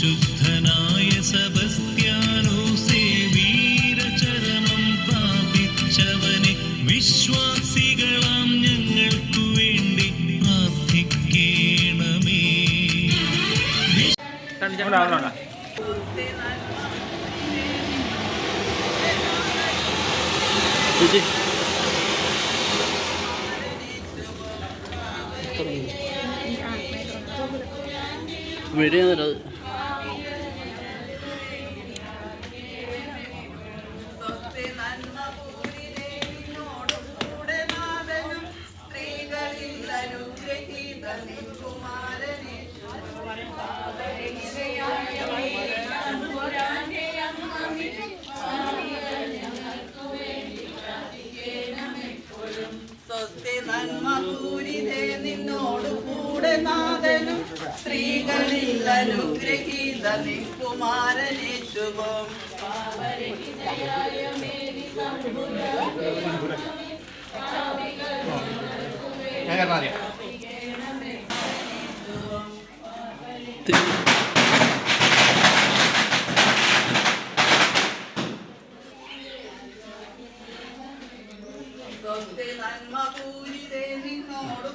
വിശുദ്ധനായ സബസ്ത്യാനോസേ വീരചരണം പ്രാപിച്ചവനെ വിശ്വാസികളാം ഞങ്ങൾക്കു വേണ്ടി പ്രാർത്ഥിക്കണമേ. തരാത് അനുഗ്രഹീത നിൽക്കുമാരനെ ശുഭം പൂരിതേ നിന്നോട്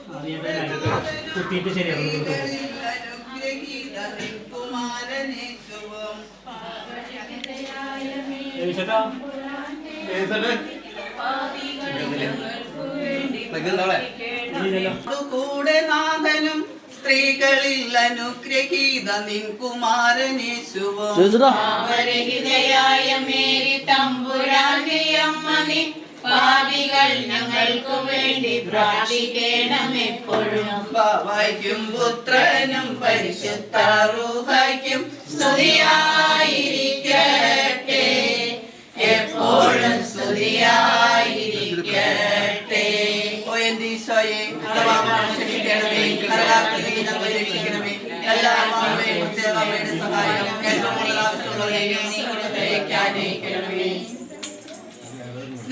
കൂടെ നാഥനും സ്ത്രീകളിൽ അനുഗ്രഹീത നിൻ കുമാരനെ ശുഭം മേരി തമ്പുരാന്റെ അമ്മ നീ പാപികൾ ഞങ്ങൾക്ക് വേണ്ടി പ്രാർത്ഥിക്കണം എപ്പോഴും ബാബയ്ക്കും പുത്രനും പരിശുദ്ധ റൂഹയ്ക്കും സ്തുതിയായിരിക്കട്ടെ. എപ്പോഴും സ്തുതിയായിരിക്കട്ടെ. ഓ എന്റെ ഈശോയെ അളവാകാൻ ക്ഷമിക്കണമേ ഞങ്ങളെ എല്ലാ സഹായം ആനയിക്കണമേ.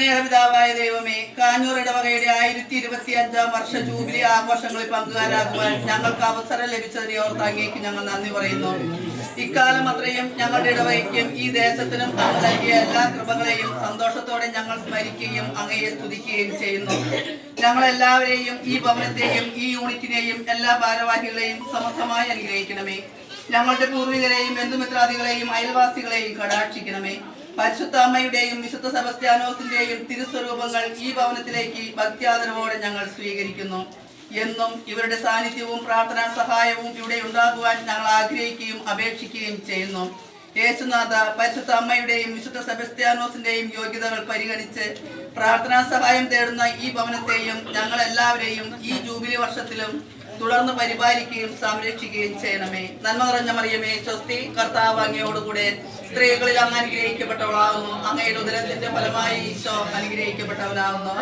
സ്നേഹപിതാവായ ദൈവമേ കാഞ്ഞൂർ ഇടവകയുടെ ആയിരത്തി ഇരുപത്തി അഞ്ചാം വർഷ ജൂബിലി ആഘോഷങ്ങളിൽ പങ്കുകാരാകുവാൻ ഞങ്ങൾക്ക് അവസരം ലഭിച്ചതിനെ ഓർത്ത് അങ്ങേക്ക് ഞങ്ങൾ നന്ദി പറയുന്നു. ഇക്കാലം അത്രയും ഞങ്ങളുടെ ഇടവകയ്ക്കും ഈ ദേശത്തിനും അങ്ങ് നൽകിയ എല്ലാ കൃപകളെയും സന്തോഷത്തോടെ ഞങ്ങൾ സ്മരിക്കുകയും അങ്ങയെ സ്തുതിക്കുകയും ചെയ്യുന്നു. ഞങ്ങൾ എല്ലാവരെയും ഈ ഭവനത്തെയും ഈ യൂണിറ്റിനെയും എല്ലാ ഭാരവാഹികളെയും സമർത്ഥമായി അനുഗ്രഹിക്കണമേ. ഞങ്ങളുടെ പൂർവികരെയും ബന്ധുമിത്രാദികളെയും അയൽവാസികളെയും കടാക്ഷിക്കണമേ. പരിശുദ്ധ അമ്മയുടെയും വിശുദ്ധ സെബസ്ത്യാനോസിന്റെയും തിരുസ്വരൂപങ്ങൾ ഈ ഭവനത്തിലേക്ക് ഭക്തിയാദരവോടെ ഞങ്ങൾ സ്വീകരിക്കുന്നു. എന്നും ഇവരുടെ സാന്നിധ്യവും പ്രാർത്ഥനാ സഹായവും ഇവിടെ ഉണ്ടാകുവാൻ ഞങ്ങൾ ആഗ്രഹിക്കുകയും അപേക്ഷിക്കുകയും ചെയ്യുന്നു. യേശുനാഥ പരിശുദ്ധ അമ്മയുടെയും വിശുദ്ധ സെബസ്ത്യാനോസിന്റെയും യോഗ്യതകൾ പരിഗണിച്ച് പ്രാർത്ഥനാ സഹായം തേടുന്ന ഈ ഭവനത്തെയും ഞങ്ങളെല്ലാവരെയും ഈ ജൂബിലി വർഷത്തിലും തുടർന്ന് പരിപാലിക്കുകയും സംരക്ഷിക്കുകയും ചെയ്യണമേ. നന്മ നിറഞ്ഞ മറിയമേ സ്വസ്തി കർത്താവ് അങ്ങയോടുകൂടെ സ്ത്രീകളിൽ അങ്ങ് അനുഗ്രഹിക്കപ്പെട്ടവളാകുന്നു. അങ്ങയുടെ ഉദരത്തിന്റെ ഫലമായി ഈശോ അനുഗ്രഹിക്കപ്പെട്ടവനാകുന്നു.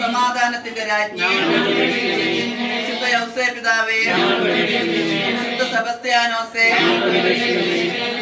സമാധാനത്തിന്റെ രാജ്ഞി. പിതാവേ സെബസ്ത്യാനോസേ.